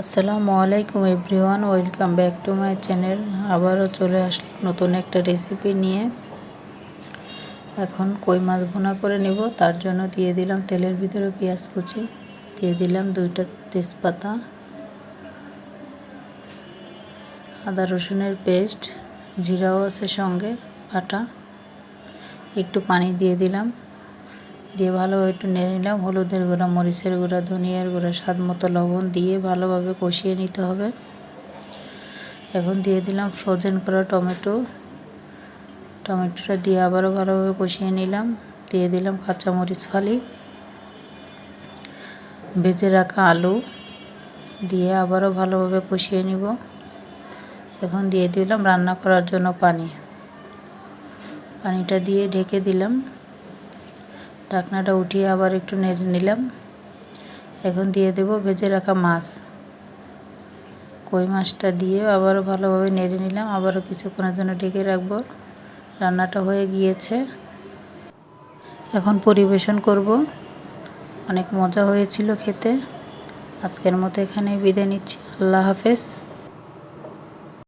আসসালামু আলাইকুম everyone, welcome back to my channel. আবারও চলে আসলাম নতুন একটা রেসিপি নিয়ে। এখন কই মাছ ভুনা করে নেব, তার জন্য দিয়ে দিলাম তেলের ভিতরে পেঁয়াজ কুচি, দিয়ে দিলাম দুইটা তেজপাতা, আদা রসুনের পেস্ট, জিরাও আছে সঙ্গে, বাটা, একটু পানি দিয়ে দিলাম। দিয়ে ভালোভাবে একটু নেড়ে নিলাম। হলুদের গুঁড়া, মরিচের গুঁড়া, ধনিয়ার গুঁড়া, স্বাদ মতো লবণ দিয়ে ভালোভাবে কষিয়ে নিতে হবে। এখন দিয়ে দিলাম ফ্রোজেন করা টমেটো। টমেটোটা দিয়ে আবারও ভালোভাবে কষিয়ে নিলাম। দিয়ে দিলাম কাঁচামরিচ ফালি। ভেজে রাখা আলু দিয়ে আবারও ভালোভাবে কষিয়ে নিব। এখন দিয়ে দিলাম রান্না করার জন্য পানি। পানিটা দিয়ে ঢেকে দিলাম। ঢাকনাটা উঠিয়ে আবার একটু নেড়ে নিলাম। এখন দিয়ে দেব ভেজে রাখা মাছ। কই মাছটা দিয়ে আবারও ভালোভাবে নেড়ে নিলাম। আবারও কিছুক্ষণের জন্য ঢেকে রাখব। রান্নাটা হয়ে গিয়েছে। এখন পরিবেশন করব। অনেক মজা হয়েছিল খেতে। আজকের মতো এখানেই বিদায় নিচ্ছি। আল্লাহ হাফেজ।